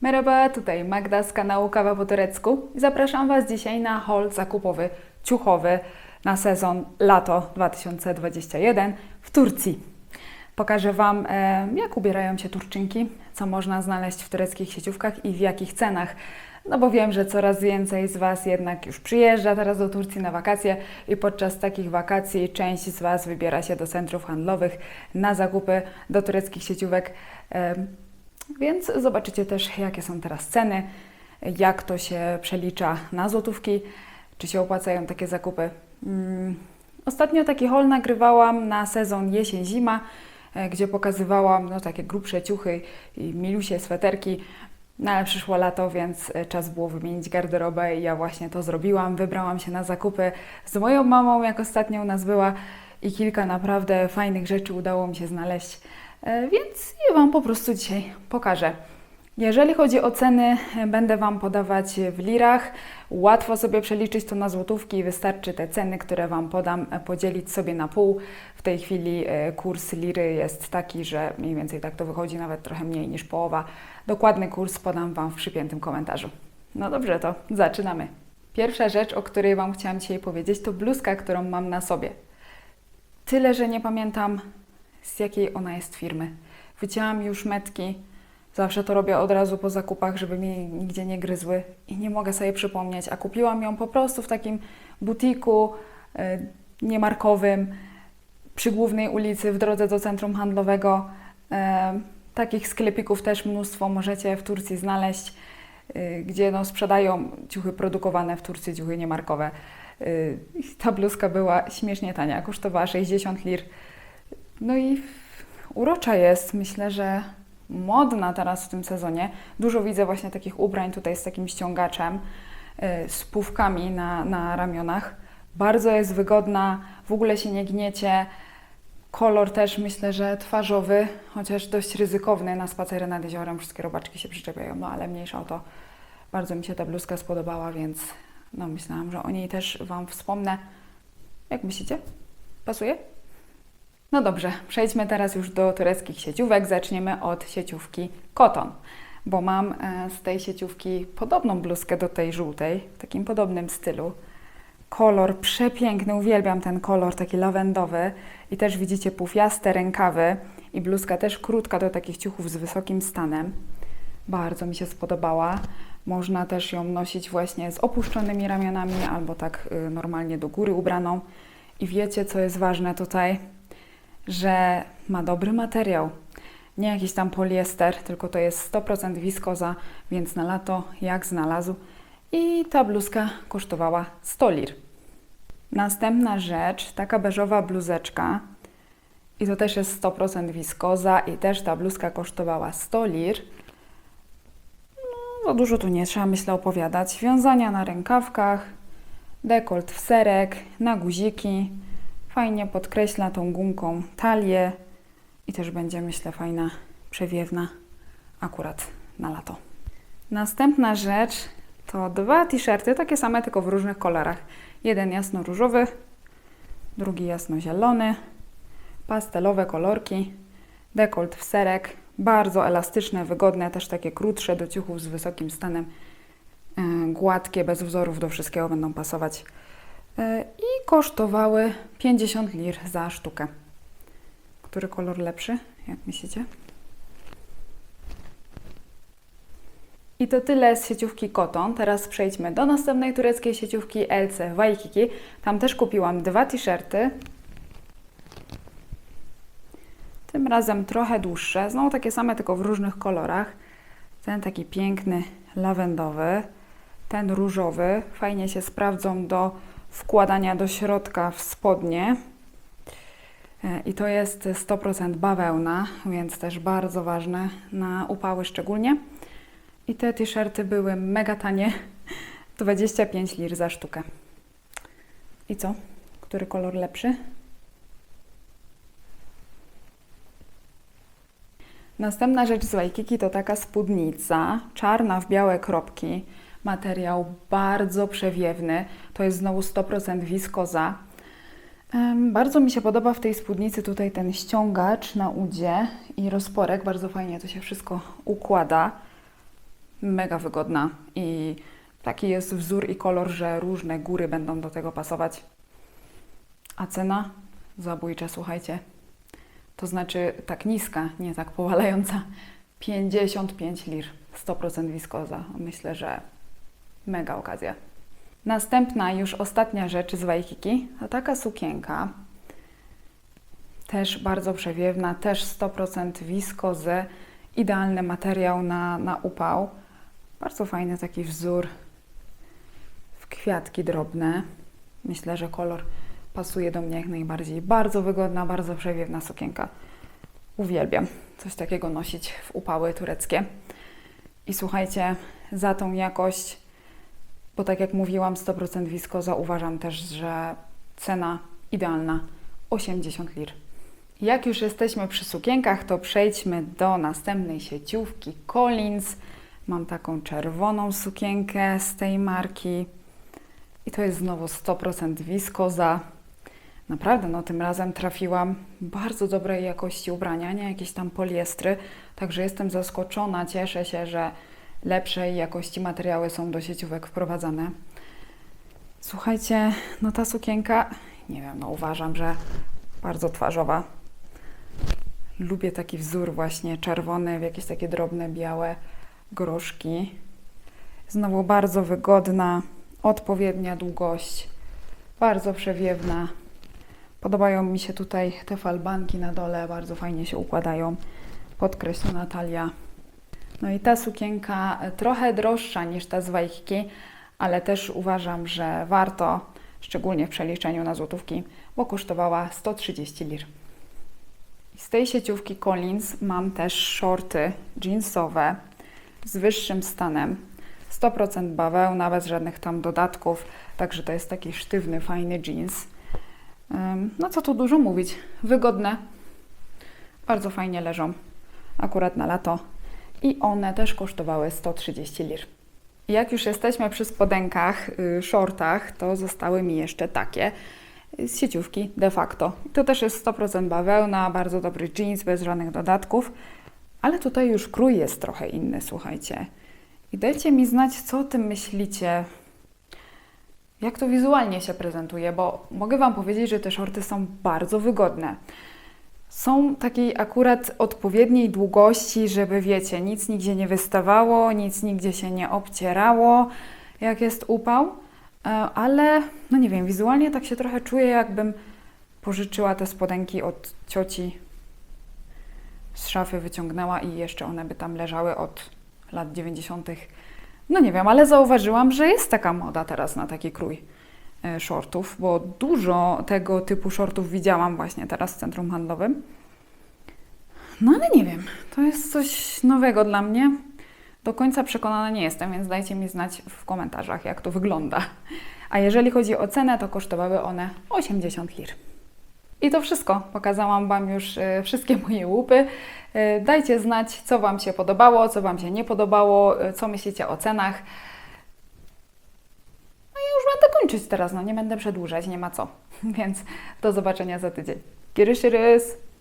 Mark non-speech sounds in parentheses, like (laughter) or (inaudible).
Merhaba, tutaj Magda z kanału Kawa po turecku i zapraszam Was dzisiaj na haul zakupowy ciuchowy na sezon lato 2021 w Turcji. Pokażę Wam, e, jak ubierają się Turczynki, co można znaleźć w tureckich sieciówkach i w jakich cenach. No bo wiem, że coraz więcej z Was jednak już przyjeżdża teraz do Turcji na wakacje i podczas takich wakacji część z Was wybiera się do centrów handlowych na zakupy do tureckich sieciówek. Więc zobaczycie też, jakie są teraz ceny, jak to się przelicza na złotówki, czy się opłacają takie zakupy. Mm, Ostatnio taki haul nagrywałam na sezon jesień-zima, e, gdzie pokazywałam no, takie grubsze ciuchy i milusie, sweterki. No ale przyszło lato, więc e, czas było wymienić garderobę i ja właśnie to zrobiłam. Wybrałam się na zakupy z moją mamą, jak ostatnio u nas była i kilka naprawdę fajnych rzeczy udało mi się znaleźć, więc je Wam po prostu dzisiaj pokażę. Jeżeli chodzi o ceny, e, będę Wam podawać w lirach. Łatwo sobie przeliczyć to na złotówki. Wystarczy te ceny, które Wam podam, e, podzielić sobie na pół. W tej chwili e, kurs liry jest taki, że mniej więcej tak to wychodzi, nawet trochę mniej niż połowa. Dokładny kurs podam Wam w przypiętym komentarzu. No dobrze, to zaczynamy. Pierwsza rzecz, o której Wam chciałam dzisiaj powiedzieć, to bluzka, którą mam na sobie. Tyle, że nie pamiętam z jakiej ona jest firmy. Wycięłam już metki, zawsze to robię od razu po zakupach, żeby mi nigdzie nie gryzły i nie mogę sobie przypomnieć, a kupiłam ją po prostu w takim butiku y, niemarkowym przy głównej ulicy w drodze do centrum handlowego. E, takich sklepików też mnóstwo możecie w Turcji znaleźć, y, gdzie no, sprzedają ciuchy produkowane w Turcji, ciuchy niemarkowe. Y, ta bluzka była śmiesznie tania, kosztowała 60 lir. No i urocza jest, myślę, że modna teraz w tym sezonie. Dużo widzę właśnie takich ubrań tutaj z takim ściągaczem, y, z pówkami na, na ramionach. Bardzo jest wygodna, w ogóle się nie gniecie. Kolor też myślę, że twarzowy, chociaż dość ryzykowny na spacery nad jeziorem. Wszystkie robaczki się przyczepiają, no ale mniejsza o to. Bardzo mi się ta bluzka spodobała, więc no myślałam, że o niej też Wam wspomnę. Jak myślicie? Pasuje? No dobrze, przejdźmy teraz już do tureckich sieciówek. Zaczniemy od sieciówki Koton, bo mam e, z tej sieciówki podobną bluzkę do tej żółtej, w takim podobnym stylu. Kolor przepiękny, uwielbiam ten kolor, taki lawendowy. I też widzicie pufiaste rękawy i bluzka też krótka do takich ciuchów z wysokim stanem. Bardzo mi się spodobała. Można też ją nosić właśnie z opuszczonymi ramionami albo tak y, normalnie do góry ubraną. I wiecie, co jest ważne tutaj? Że ma dobry materiał. Nie jakiś tam poliester, tylko to jest 100% wiskoza, więc na lato jak znalazł. I ta bluzka kosztowała 100 lir. Następna rzecz, taka beżowa bluzeczka. I to też jest 100% wiskoza i też ta bluzka kosztowała 100 lir. No, za dużo tu nie trzeba, myślę, opowiadać. Wiązania na rękawkach, dekolt w serek, na guziki. Fajnie podkreśla tą gumką talię i też będzie, myślę, fajna, przewiewna akurat na lato. Następna rzecz to dwa t-shirty, takie same, tylko w różnych kolorach. Jeden jasno-różowy, drugi jasno-zielony, pastelowe kolorki, dekolt w serek, bardzo elastyczne, wygodne, też takie krótsze do ciuchów z wysokim stanem, e, gładkie, bez wzorów, do wszystkiego będą pasować. E, I kosztowały 50 lir za sztukę. Który kolor lepszy, jak myślicie? I to tyle z sieciówki Koton. Teraz przejdźmy do następnej tureckiej sieciówki LC Waikiki. Tam też kupiłam dwa t-shirty. Tym razem trochę dłuższe, znowu takie same, tylko w różnych kolorach. Ten taki piękny, lawendowy, ten różowy. Fajnie się sprawdzą do wkładania do środka w spodnie. E, I to jest 100% bawełna, więc też bardzo ważne na upały szczególnie. I te t-shirty były mega tanie, (laughs) 25 lir za sztukę. I co? Który kolor lepszy? Następna rzecz z Waikiki to taka spódnica, czarna w białe kropki. Materiał bardzo przewiewny, to jest znowu 100% wiskoza. Bardzo mi się podoba w tej spódnicy tutaj ten ściągacz na udzie i rozporek. Bardzo fajnie to się wszystko układa. Mega wygodna i taki jest wzór i kolor, że różne góry będą do tego pasować. A cena? Zabójcza, słuchajcie. To znaczy tak niska, nie tak powalająca. 55 lir, 100% wiskoza. Myślę, że mega okazja. Następna, już ostatnia rzecz z Waikiki, to taka sukienka. Też bardzo przewiewna, też 100% wiskozy. Idealny materiał na, na upał. Bardzo fajny taki wzór w kwiatki drobne. Myślę, że kolor pasuje do mnie jak najbardziej. Bardzo wygodna, bardzo przewiewna sukienka. Uwielbiam coś takiego nosić w upały tureckie. I słuchajcie, za tą jakość, bo tak jak mówiłam, 100% wiskoza, uważam też, że cena idealna 80 lir. Jak już jesteśmy przy sukienkach, to przejdźmy do następnej sieciówki Collins. Mam taką czerwoną sukienkę z tej marki. I to jest znowu 100% wiskoza. Naprawdę, no tym razem trafiłam bardzo dobrej jakości ubrania, nie jakieś tam poliestry. Także jestem zaskoczona, cieszę się, że lepszej jakości materiały są do sieciówek wprowadzane. Słuchajcie, no ta sukienka, nie wiem, no uważam, że bardzo twarzowa. Lubię taki wzór właśnie czerwony, w jakieś takie drobne, białe groszki. Znowu bardzo wygodna, odpowiednia długość, bardzo przewiewna. Podobają mi się tutaj te falbanki na dole, bardzo fajnie się układają. Podkreślona talia. No i ta sukienka trochę droższa niż ta z Waikiki, ale też uważam, że warto, szczególnie w przeliczeniu na złotówki, bo kosztowała 130 lir. Z tej sieciówki Collins mam też shorty jeansowe z wyższym stanem. 100% bawełna, bez żadnych tam dodatków, także to jest taki sztywny, fajny jeans. No co tu dużo mówić, wygodne, bardzo fajnie leżą, akurat na lato i one też kosztowały 130 lir. Jak już jesteśmy przy spodenkach, y, shortach, to zostały mi jeszcze takie z sieciówki de facto. To też jest 100% bawełna, bardzo dobry jeans, bez żadnych dodatków, ale tutaj już krój jest trochę inny, słuchajcie. I dajcie mi znać, co o tym myślicie, jak to wizualnie się prezentuje, bo mogę Wam powiedzieć, że te shorty są bardzo wygodne. Są takiej akurat odpowiedniej długości, żeby wiecie, nic nigdzie nie wystawało, nic nigdzie się nie obcierało, jak jest upał, E, ale no nie wiem, wizualnie tak się trochę czuję, jakbym pożyczyła te spodenki od cioci z szafy, wyciągnęła i jeszcze one by tam leżały od lat 90. No nie wiem, ale zauważyłam, że jest taka moda teraz na taki krój shortów, bo dużo tego typu shortów widziałam właśnie teraz w centrum handlowym. No ale nie wiem, to jest coś nowego dla mnie. Do końca przekonana nie jestem, więc dajcie mi znać w komentarzach, jak to wygląda. A jeżeli chodzi o cenę, to kosztowały one 80 lir. I to wszystko. Pokazałam Wam już e, wszystkie (laughs) moje łupy. E, Dajcie znać, co Wam się podobało, co Wam się nie podobało, e, co myślicie o cenach. No i już będę kończyć teraz, no nie będę przedłużać, nie ma co. (laughs) Więc do zobaczenia za tydzień. Görüşürüz.